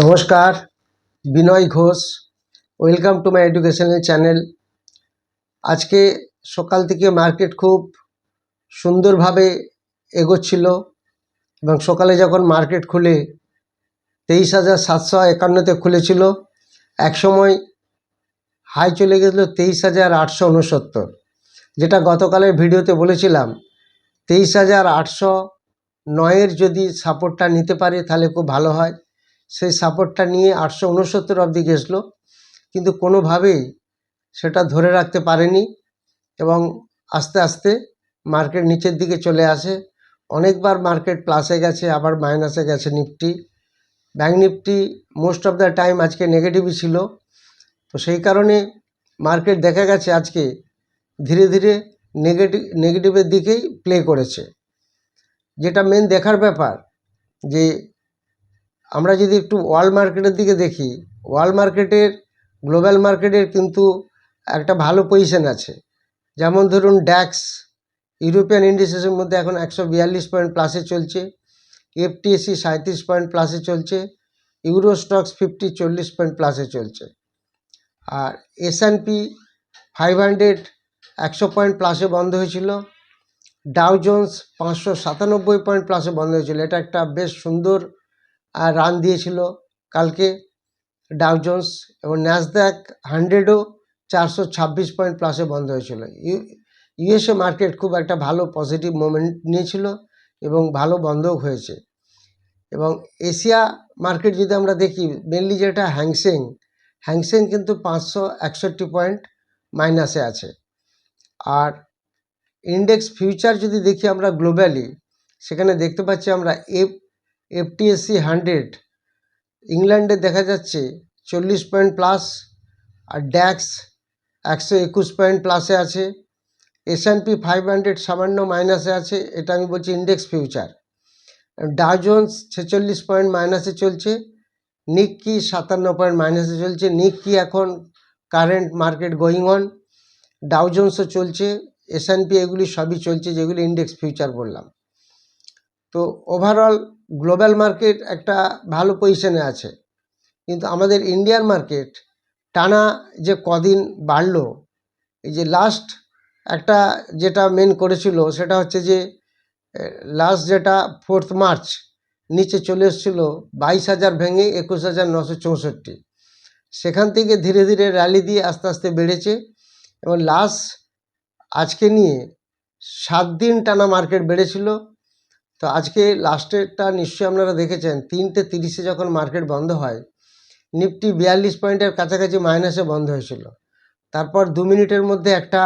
নমস্কার, Binoy Ghosh, welcome to my educational channel. আজকে সকাল থেকে মার্কেট খুব সুন্দরভাবে এগোচ্ছিল এবং সকালে যখন মার্কেট খুলে তেইশ হাজার সাতশো একান্নতে খুলেছিল এক সময় হাই চলে গেছিল তেইশ হাজার আটশো উনসত্তর। যেটা গতকালের ভিডিওতে বলেছিলাম, তেইশ হাজার আটশো নয়ের যদি সাপোর্টটা নিতে পারে তাহলে খুব ভালো হয়। সেই সাপোর্টটা নিয়ে আটশো উনসত্তর অবধি গেছিল। কিন্তু কোনোভাবেই সেটা ধরে রাখতে পারেনি এবং আস্তে আস্তে মার্কেট নিচের দিকে চলে আসে। অনেকবার মার্কেট প্লাসে গেছে, আবার মাইনাসে গেছে Nifty. Bank Nifty most of the time আজকে নেগেটিভই ছিল। তো সেই কারণে মার্কেট দেখা গেছে আজকে ধীরে ধীরে নেগেটিভ নেগেটিভের দিকেই প্লে করেছে। যেটা মেন দেখার ব্যাপার যে আমরা যদি একটু ওয়ার্ল্ড মার্কেটের দিকে দেখি ওয়ার্ল্ড মার্কেটের, গ্লোবাল মার্কেটের কিন্তু একটা ভালো পজিশন আছে। যেমন ধরুন ড্যাক্স, ইউরোপিয়ান ইন্ডিসেসের মধ্যে এখন একশো বিয়াল্লিশ পয়েন্ট প্লাসে চলছে, এফটিএসি সাঁত্রিশ পয়েন্ট প্লাসে চলছে, ইউরো স্টক্স ফিফটি চল্লিশ পয়েন্ট প্লাসে চলছে। আর S and P five hundred একশো পয়েন্ট প্লাসে বন্ধ হয়েছিল ডাউ জোন্স পাঁচশো সাতানব্বই পয়েন্ট প্লাসে বন্ধ হয়েছিল। এটা একটা বেশ সুন্দর রান দিয়েছিল। কালকে ডাউ জোন্স এবং ন্যাসদ্যাক হান্ড্রেডও চারশো ছাব্বিশ পয়েন্ট প্লাসে বন্ধ হয়েছিল। ইউ ইউএসএ মার্কেট খুব একটা ভালো পজিটিভ মোমেন্ট নিয়েছিল এবং ভালো বন্ধও হয়েছে। এবং এশিয়া মার্কেট যদি আমরা দেখি মেনলি যেটা হ্যাংসেং হ্যাংসেং কিন্তু পাঁচশো একষট্টি পয়েন্ট মাইনাসে আছে। আর ইন্ডেক্স ফিউচার যদি দেখি আমরা গ্লোবালি সেখানে দেখতে পাচ্ছি আমরা এফ এফটিএসসি হান্ড্রেড ইংল্যান্ডে দেখা যাচ্ছে চল্লিশ পয়েন্ট প্লাস আর ড্যাক্স একশো একুশ পয়েন্ট প্লাসে আছে। S and P five hundred সামান্য মাইনাসে আছে। এটা আমি বলছি ইন্ডেক্স ফিউচার ডাজন্স ছেচল্লিশ পয়েন্ট মাইনাসে চলছে। নিক্কি সাতান্ন পয়েন্ট মাইনাসে চলছে। নিক্কি এখন কারেন্ট মার্কেট গোয়িং অন ডাউজন্সও চলছে। এস অ্যান্ড পি এগুলি সবই চলছে, যেগুলি ইন্ডেক্স ফিউচার বললাম। তো ওভারঅল গ্লোবাল মার্কেট একটা ভালো পজিশনে আছে। কিন্তু আমাদের ইন্ডিয়ান মার্কেট টানা যে কদিন বাড়লো, এই যে লাস্ট একটা যেটা মেন করেছিল সেটা হচ্ছে যে লাস্ট যেটা ফোর্থ মার্চ নিচে চলে এসেছিল বাইশ হাজার ভেঙে একুশ হাজার নশো চৌষট্টি। সেখান থেকে ধীরে ধীরে র্যালি দিয়ে আস্তে আস্তে বেড়েছে এবং লাস্ট আজকে নিয়ে সাত দিন টানা মার্কেট বেড়েছিল। তো আজকে লাস্টেরটা নিশ্চয়ই আপনারা দেখেছেন, তিনটে তিরিশে যখন মার্কেট বন্ধ হয়, নিফটি বিয়াল্লিশ পয়েন্টের কাছাকাছি মাইনাসে বন্ধ হয়েছিল। তারপর দু মিনিটের মধ্যে একটা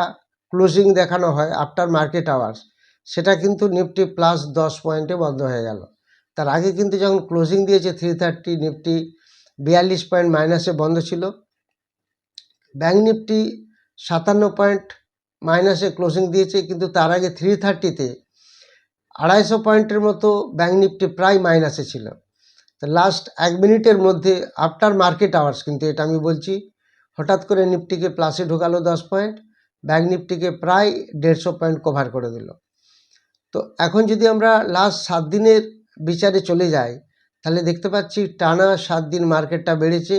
ক্লোজিং দেখানো হয় আফটার মার্কেট আওয়ার্স সেটা কিন্তু নিফটি প্লাস দশ পয়েন্টে বন্ধ হয়ে গেল। তার আগে কিন্তু যখন ক্লোজিং দিয়েছে থ্রি থার্টি নিফটি বিয়াল্লিশ পয়েন্ট মাইনাসে বন্ধ ছিল। ব্যাঙ্ক নিফটি সাতান্ন পয়েন্ট মাইনাসে ক্লোজিং দিয়েছে, কিন্তু তার আগে থ্রি থার্টিতে আড়াইশো পয়েন্টের মতো ব্যাঙ্ক নিফটি প্রায় মাইনাসে ছিল। তো লাস্ট এক মিনিটের মধ্যে আফটার মার্কেট আওয়ার্স কিন্তু এটা আমি বলছি, হঠাৎ করে নিফটিকে প্লাসে ঢোকালো দশ পয়েন্ট, ব্যাঙ্ক নিফটিকে প্রায় দেড়শো পয়েন্ট কভার করে দিল। তো এখন যদি আমরা লাস্ট সাত দিনের বিচারে চলে যাই, তাহলে দেখতে পাচ্ছি টানা সাত দিন মার্কেটটা বেড়েছে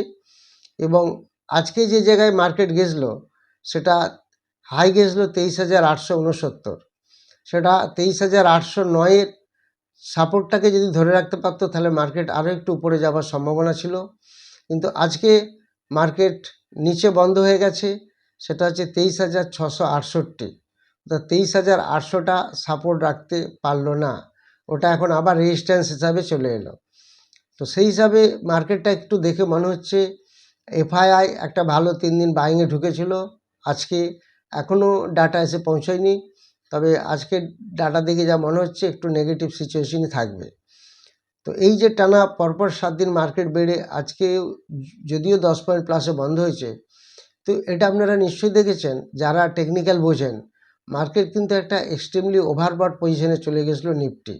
এবং আজকে যে জায়গায় মার্কেট গেছিল, সেটা হাই গেছিল তেইশ হাজার আটশো উনসত্তর। সেটা তেইশ হাজার আটশো নয়ের সাপোর্টটাকে যদি ধরে রাখতে পারতো, তাহলে মার্কেট আরও একটু উপরে যাওয়ার সম্ভাবনা ছিল। কিন্তু আজকে মার্কেট নিচে বন্ধ হয়ে গেছে, সেটা হচ্ছে তেইশ হাজার ছশো আটষট্টি। তো তেইশ হাজার আটশোটা সাপোর্ট রাখতে পারল না, ওটা এখন আবার রেজিস্ট্যান্স হিসাবে চলে এলো। তো সেই হিসাবে মার্কেটটা একটু দেখে মনে হচ্ছে এফআইআই একটা ভালো তিন দিন বাইংয়ে ঢুকেছিল, আজকে এখনও ডাটা এসে পৌঁছয়নি। তবে আজকে ডাটা দেখে যা মনে হচ্ছে একটু নেগেটিভ সিচুয়েশনই থাকবে। তো এই যে টানা পরপর সাত দিন মার্কেট বেড়ে আজকে যদিও দশ পয়েন্ট প্লাসে বন্ধ হয়েছে, তো এটা আপনারা নিশ্চয়ই দেখেছেন, যারা টেকনিক্যাল বোঝেন মার্কেট কিন্তু একটা এক্সট্রিমলি ওভারবট পজিশনে চলে গেছিল নিফটি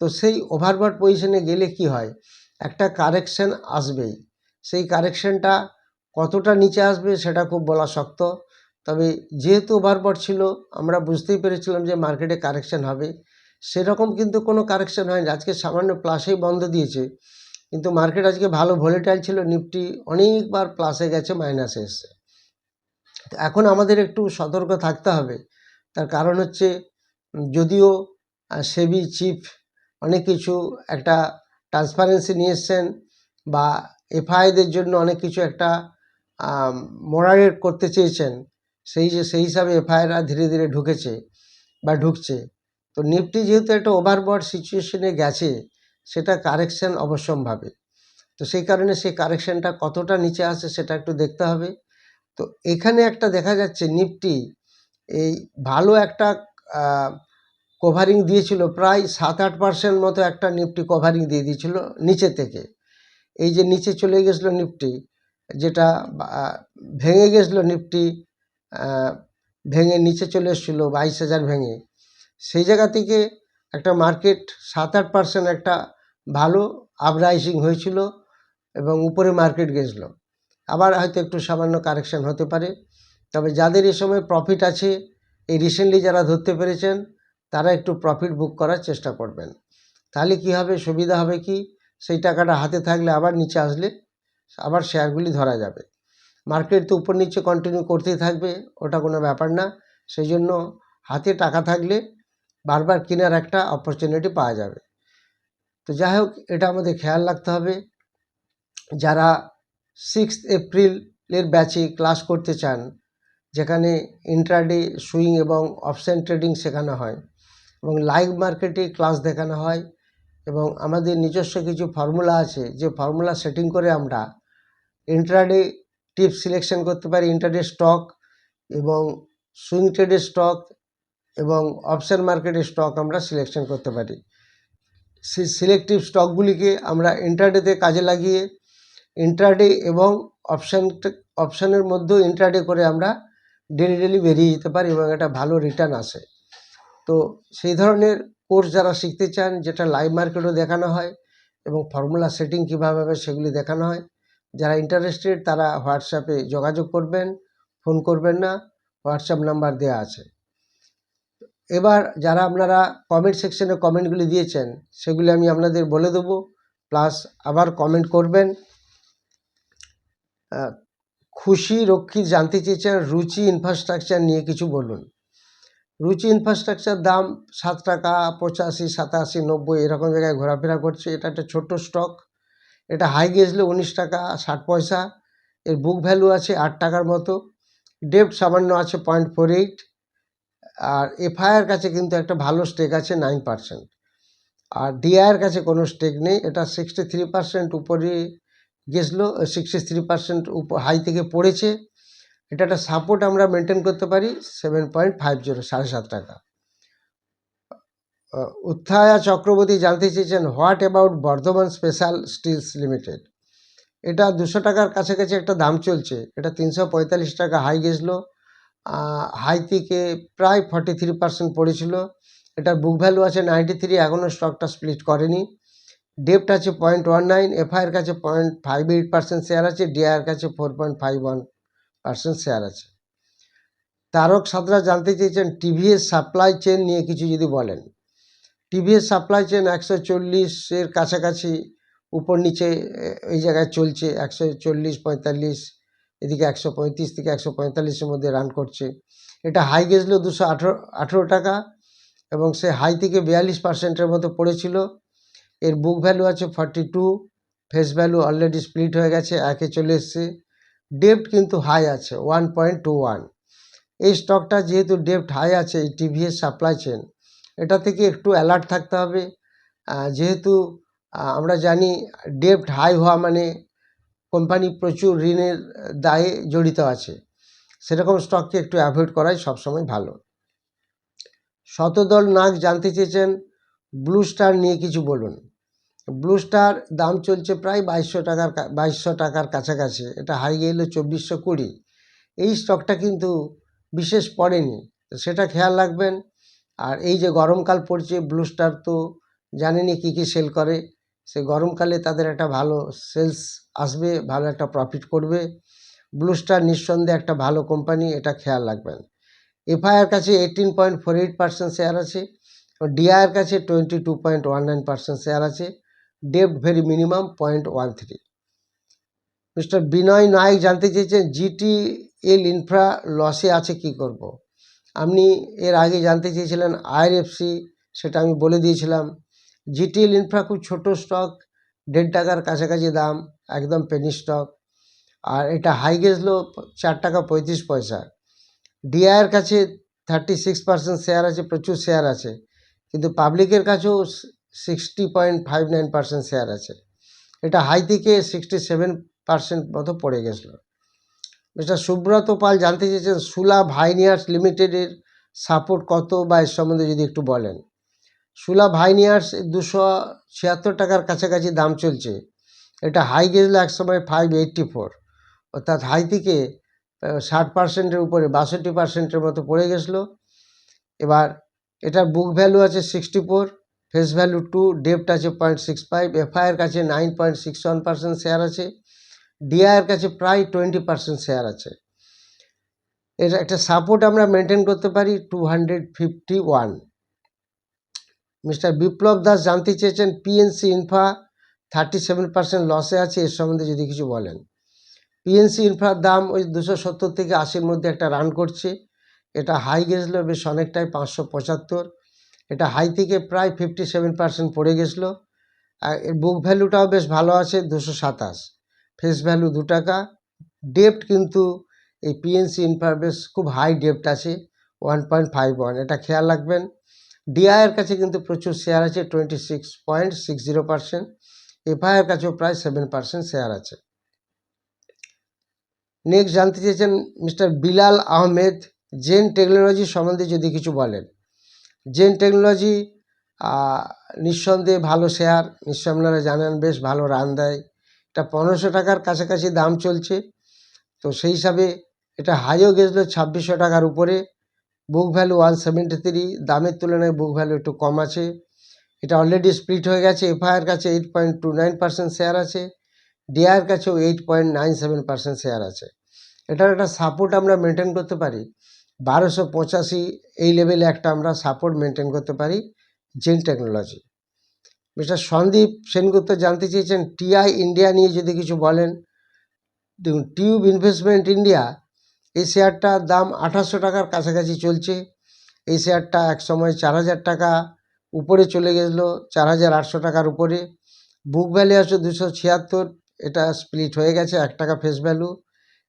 তো সেই ওভারবট পজিশনে গেলে কি হয়? একটা কারেকশন আসবেই। সেই কারেকশনটা কতটা নিচে আসবে সেটা খুব বলা শক্ত। তবে যেহেতু ওভারবট ছিল, আমরা বুঝতেই পেরেছিলাম যে মার্কেটে কারেকশান হবে। সেরকম কিন্তু কোনো কারেকশন হয়নি। আজকে সামান্য প্লাসেই বন্ধ দিয়েছে। কিন্তু মার্কেট আজকে ভালো ভোলেটাইল ছিল। নিফটি অনেকবার প্লাসে গেছে মাইনাসে এসছে। তো এখন আমাদের একটু সতর্ক থাকতে হবে। তার কারণ হচ্ছে, যদিও সেবি চিফ অনেক কিছু একটা ট্রান্সপারেন্সি নিয়ে এসছেন বা এফআইদের জন্য অনেক কিছু একটা মোরারেট করতে চেয়েছেন। সেই যে, সেই হিসাবে এফআইআররা ধীরে ধীরে ঢুকেছে বা ঢুকছে। তো নিফটি যেহেতু একটা ওভারবট সিচুয়েশনে গেছে, সেটা কারেকশন অবশ্যম্ভাবী। তো সেই কারণে সেই কারেকশানটা কতটা নিচে আসে সেটা একটু দেখতে হবে। তো এখানে একটা দেখা যাচ্ছে নিফটি এই ভালো একটা কভারিং দিয়েছিল, প্রায় সাত আট পার্সেন্ট মতো একটা নিফটি কভারিং দিয়ে দিয়েছিল নিচে থেকে। এই যে নিচে চলে গেছিল নিফটি যেটা ভেঙে গেছিল নিফটি ভেঙে নিচে চলে এসেছিল, বাইশ হাজার ভেঙে। সেই জায়গা থেকে একটা মার্কেট সাত আট পার্সেন্ট একটা ভালো আপরাইজিং হয়েছিল এবং উপরে মার্কেট গেছিল। আবার হয়তো একটু সামান্য কারেকশন হতে পারে। তবে যাদের এ সময় প্রফিট আছে, এই রিসেন্টলি যারা ধরতে পেরেছেন, তারা একটু প্রফিট বুক করার চেষ্টা করবেন। তাহলে কি হবে, সুবিধা হবে কি? সেই টাকাটা হাতে থাকলে আবার নিচে আসলে আবার শেয়ারগুলি ধরা যাবে। মার্কেট তো উপর নিচে কন্টিনিউ করতেই থাকবে, ওটা কোনো ব্যাপার না। সেই জন্য হাতে টাকা থাকলে বারবার কেনার একটা অপরচুনিটি পাওয়া যাবে। তো যাই হোক, এটা আমাদের খেয়াল রাখতে হবে। যারা সিক্স এপ্রিলের ব্যাচে ক্লাস করতে চান, যেখানে ইন্ট্রাডে সুইং এবং অপশন ট্রেডিং শেখানো হয় এবং লাইভ মার্কেটে ক্লাস দেখানো হয় এবং আমাদের নিজস্ব কিছু ফর্মুলা আছে, যে ফর্মুলা সেটিং করে আমরা ইন্ট্রাডে টিপস সিলেকশন করতে পারি ইন্ট্রাডে স্টক এবং সুইং ট্রেডের স্টক এবং অপশান মার্কেটের স্টক আমরা সিলেকশন করতে পারি। সেই সিলেক্টিভ স্টকগুলিকে আমরা ইন্টারডেতে কাজে লাগিয়ে ইন্টারডে এবং অপশান অপশানের মধ্যেও ইন্টারডে করে আমরা ডেলি ডেলি বেরিয়ে যেতে পারি এবং একটা ভালো রিটার্ন আসে। তো সেই ধরনের কোর্স যারা শিখতে চান, যেটা লাইভ মার্কেটও দেখানো হয় এবং ফর্মুলা সেটিং কীভাবে হবে সেগুলি দেখানো হয় যারা ইন্টারেস্টেড তারা হোয়াটসঅ্যাপে যোগাযোগ করবেন ফোন করবেন না হোয়াটসঅ্যাপ নাম্বার দেওয়া আছে। এবার যারা আপনারা কমেন্ট সেকশনে কমেন্টগুলি দিয়েছেন, সেগুলি আমি আপনাদের বলে দেবো প্লাস আবার কমেন্ট করবেন। খুশি, রক্ষী জানতে চেয়েছেন, রুচি ইনফ্রাস্ট্রাকচার নিয়ে কিছু বলুন। রুচি ইনফ্রাস্ট্রাকচার দাম সাত টাকা, পঁচাশি, সাতাশি, নব্বই, এরকম জায়গায় ঘোরাফেরা করছে, এটা একটা ছোট্ট স্টক এটা হাই গেছিল উনিশ টাকা ষাট পয়সা। এর বুক ভ্যালু আছে আট টাকার মতো। ডেপ্ট সামান্য আছে পয়েন্ট ফোর এইট আর এফআইআর কাছে কিন্তু একটা ভালো স্টেক আছে নাইন পার্সেন্ট আর ডিআইয়ের কাছে কোনো স্টেক নেই। এটা সিক্সটি থ্রি পার্সেন্ট উপরে গেছিল সিক্সটি থ্রি পার্সেন্ট হাই থেকে পড়েছে। এটা একটা সাপোর্ট আমরা মেনটেন করতে পারি সেভেন পয়েন্ট ফাইভ জিরো সাড়ে সাত টাকা। উত্থায়া চক্রবর্তী জানতে চেয়েছেন, what about Bardhaman special steels limited? এটা দুশো টাকার কাছাকাছি একটা দাম চলছে। এটা তিনশো পঁয়তাল্লিশ টাকা হাই গেছিল। হাই থেকে প্রায় ফর্টি থ্রি পার্সেন্ট পড়েছিল। এটার বুক ভ্যালু আছে নাইনটি থ্রি এখনও স্টকটা স্প্লিট করেনি। ডেপ্ট আছে পয়েন্ট ওয়ান নাইন এফআইয়ের কাছে point five eight percent share আছে ডিআইয়ের কাছে four point five one percent share আছে। তারক সাদরা জানতে চেয়েছেন টিভিএস সাপ্লাই চেন নিয়ে কিছু যদি বলেন। টিভিএস সাপ্লাই চেন একশো চল্লিশের কাছাকাছি, উপর নিচে এই জায়গায় চলছে। একশো চল্লিশ, পঁয়তাল্লিশ, এদিকে একশো পঁয়ত্রিশ থেকে একশো পঁয়তাল্লিশের মধ্যে রান করছে। এটা হাই গেছিল দুশো আঠেরো আঠেরো টাকা এবং সে হাই থেকে বিয়াল্লিশ পার্সেন্টের মতো পড়েছিল। এর বুক ভ্যালু আছে forty two face value already split হয়ে গেছে, একে চলে এসছে। ডেপ্ট কিন্তু হাই আছে ওয়ান পয়েন্ট টু ওয়ান এই স্টকটা যেহেতু ডেপ্ট হাই আছে এই টিভিএস সাপ্লাই চেন এটা থেকে একটু অ্যালার্ট থাকতে হবে। যেহেতু আমরা জানি ডেপ্ট হাই হওয়া মানে কোম্পানি প্রচুর ঋণের দায়ে জড়িত আছে। সেরকম স্টককে একটু অ্যাভয়েড করাই সবসময় ভালো। শতদল নাগ জানতে চেয়েছেন ব্লু স্টার নিয়ে কিছু বলুন। ব্লু স্টার দাম চলছে প্রায় বাইশশো টাকার বাইশশো টাকার কাছাকাছি, এটা হাই গেলে চব্বিশশো কুড়ি। এই স্টকটা কিন্তু বিশেষ পড়েনি। সেটা খেয়াল রাখবেন আর এই যে গরমকাল পড়ছে ব্লু স্টার তো জানেনই কী কী সেল করে। সে গরমকালে তাদের একটা ভালো সেলস আসবে, ভালো একটা প্রফিট করবে। ব্লু স্টার নিঃসন্দেহে একটা ভালো কোম্পানি এটা খেয়াল রাখবেন। এফআইআর কাছে eighteen point four eight percent share আছে ডিআইয়ের কাছে twenty two point one nine percent share আছে ডেপ্ট very minimum point one three mister Binoy Nayak জানতে চেয়েছেন জিটি এল ইনফ্রা লসে আছে কি করব। আপনি এর আগে জানতে চেয়েছিলেন আইআরএফসি, সেটা আমি বলে দিয়েছিলাম। জিটিএল ইনফ্রা খুব ছোটো স্টক দেড় টাকার কাছাকাছি দাম, একদম পেনি স্টক আর এটা হাই গেছিল চার টাকা পঁয়ত্রিশ পয়সা। ডিআইয়ের কাছে থার্টি সিক্স পার্সেন্ট শেয়ার আছে, প্রচুর শেয়ার আছে। কিন্তু পাবলিকের কাছেও sixty point five nine percent share আছে। এটা হাই থেকে সিক্সটি সেভেন পার্সেন্ট মতো পড়ে গেছিল। মিস্টার সুব্রত পাল জানতে চেয়েছেন সুলা ভাইনিয়ার্স লিমিটেডের সাপোর্ট কত বা এর সম্বন্ধে যদি একটু বলেন। সুলা ভাইনিয়ার্স দুশো ছিয়াত্তর টাকার কাছাকাছি দাম চলছে। এটা হাই গেছিল এক সময় ফাইভ এইট্টি ফোর অর্থাৎ হাই থেকে ষাট পার্সেন্টের উপরে, বাষট্টি পার্সেন্টের মতো পড়ে গেছিল। এবার এটার বুক ভ্যালু আছে sixty four face value to ডেপ্ট আছে পয়েন্ট সিক্স ফাইভ এফআইয়ের কাছে nine point six one percent share আছে। ডিআইয়ের কাছে প্রায় টোয়েন্টি পার্সেন্ট শেয়ার আছে। এর একটা সাপোর্ট আমরা মেনটেন করতে পারি two hundred fifty one mister Biplab Das জানতে চেয়েছেন PNC infra thirty seven percent লসে আছে, এর সম্বন্ধে যদি কিছু বলেন। পিএনসি ইনফ্রার দাম ওই দুশো সত্তর থেকে আশির মধ্যে একটা রান করছে। এটা হাই গেছিল বেশ অনেকটাই, পাঁচশো পঁচাত্তর। এটা হাই থেকে প্রায় ফিফটি সেভেন পার্সেন্ট পড়ে গেছিল। আর এর বুক ভ্যালুটাও বেশ ভালো আছে, দুশো সাতাশ। ফেস ভ্যালু দু টাকা। ডেপ্ট কিন্তু এই পিএনসি ইনফ্রার বেশ খুব হাই ডেপ্ট আছে ওয়ান পয়েন্ট ফাইভ ওয়ান এটা খেয়াল রাখবেন। ডিআইয়ের কাছে কিন্তু প্রচুর শেয়ার আছে twenty six point six zero percent share কাছেও প্রায় সেভেন পার্সেন্ট শেয়ার আছে। নেক্সট জানতে চেয়েছেন mister Bilal Ahmed gen technology সম্বন্ধে যদি কিছু বলেন। জেন টেকনোলজি নিঃসন্দেহে ভালো শেয়ার নিশ্চয় জানেন, বেশ ভালো রান দেয়। এটা পনেরোশো টাকার কাছাকাছি দাম চলছে। তো সেই হিসাবে এটা হাইও গেছিল ছাব্বিশশো টাকার উপরে। Book value one seventy three দামের তুলনায় বুক ভ্যালু একটু কম আছে। এটা অলরেডি স্প্লিট হয়ে গেছে। এফআইআর কাছে eight point two nine percent share আছে। ডিআইয়ের কাছেও eight point nine seven percent share আছে। এটার একটা সাপোর্ট আমরা মেনটেন করতে পারি। বারোশো পঁচাশি এই লেভেলে একটা আমরা সাপোর্ট মেনটেন করতে পারি। Gen technology mister Sandeep Sengupta জানতে চেয়েছেন, টিআই ইন্ডিয়া নিয়ে যদি কিছু বলেন। দেখুন, টিউব ইনভেস্টমেন্ট ইন্ডিয়া এই শেয়ারটার দাম আঠাশশো টাকার কাছাকাছি চলছে। এই শেয়ারটা এক সময় চার হাজার টাকা উপরে চলে গেছিল, চার হাজার আটশো টাকার উপরে। বুক ভ্যালু আছে দুশো ছিয়াত্তর, এটা স্প্লিট হয়ে গেছে এক টাকা ফেস ভ্যালু।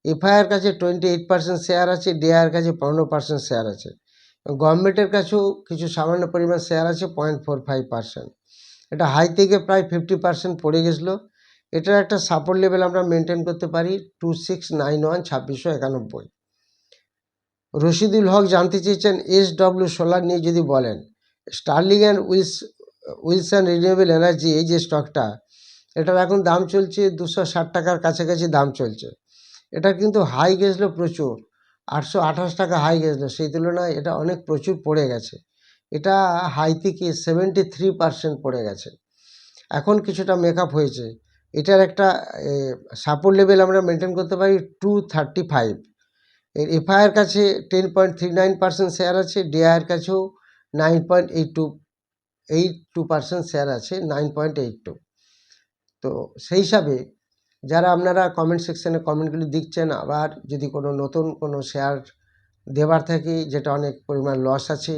এফআইআর কাছে টোয়েন্টি এইট পার্সেন্ট শেয়ার আছে ডিআইয়ের কাছে পনেরো পার্সেন্ট শেয়ার আছে। গভর্নমেন্টের কাছেও কিছু সামান্য পরিমাণ শেয়ার আছে, পয়েন্ট ফোর ফাইভ পার্সেন্ট। এটা হাই থেকে প্রায় ফিফটি পার্সেন্ট পড়ে গেছিল। এটার একটা সাপোর্ট লেভেল আমরা মেনটেন করতে পারি টু সিক্স নাইন ওয়ান ছাব্বিশশো একানব্বই। রশিদুল হক জানতে চেয়েছেন এস ডব্লিউ সোলার নিয়ে যদি বলেন Sterling and Wills Wilson renewable energy এই যে স্টকটা এটার এখন দাম চলছে দুশো ষাট টাকার কাছাকাছি দাম চলছে। এটা কিন্তু হাই গেছিল প্রচুর, আটশো আঠাশ টাকা হাই গেছিল, সেই তুলনায় এটা অনেক প্রচুর পড়ে গেছে। এটা হাই থেকে সেভেন্টি থ্রি পার্সেন্ট পড়ে গেছে। এখন কিছুটা মেকআপ হয়েছে। এটার একটা সাপোর্ট লেভেল আমরা মেনটেন করতে পারি টু থার্টি ফাইভ এর এফআইআর কাছে ten point three nine percent share আছে ডিআইয়ের কাছেও nine point eight two eight two percent share আছে নাইন পয়েন্ট এইট টু তো সেই হিসাবে যারা আপনারা কমেন্ট সেকশানে কমেন্টগুলি দিচ্ছেন আবার যদি কোনো নতুন কোনো শেয়ার দেবার থাকে, যেটা অনেক পরিমাণ লস আছে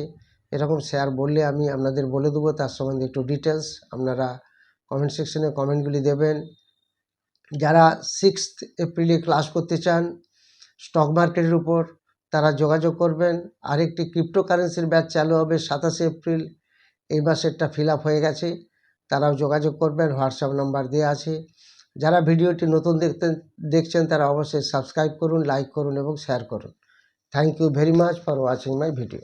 এরকম শেয়ার বললে আমি আপনাদের বলে দেবো, তার সম্বন্ধে একটু ডিটেলস আপনারা কমেন্ট সেকশনে কমেন্টগুলি দেবেন। যারা সিক্স এপ্রিলে ক্লাস করতে চান স্টক মার্কেটের উপর তারা যোগাযোগ করবেন। আরেকটি ক্রিপ্টোকারেন্সির ব্যাচ চালু হবে সাতাশে এপ্রিল এই মাসেরটা ফিল হয়ে গেছে, তারাও যোগাযোগ করবেন হোয়াটসঅ্যাপ নাম্বার দেওয়া আছে। যারা ভিডিওটি নতুন দেখতে দেখছেন, তারা অবশ্যই সাবস্ক্রাইব করুন লাইক করুন এবং শেয়ার করুন। Thank you very much for watching my video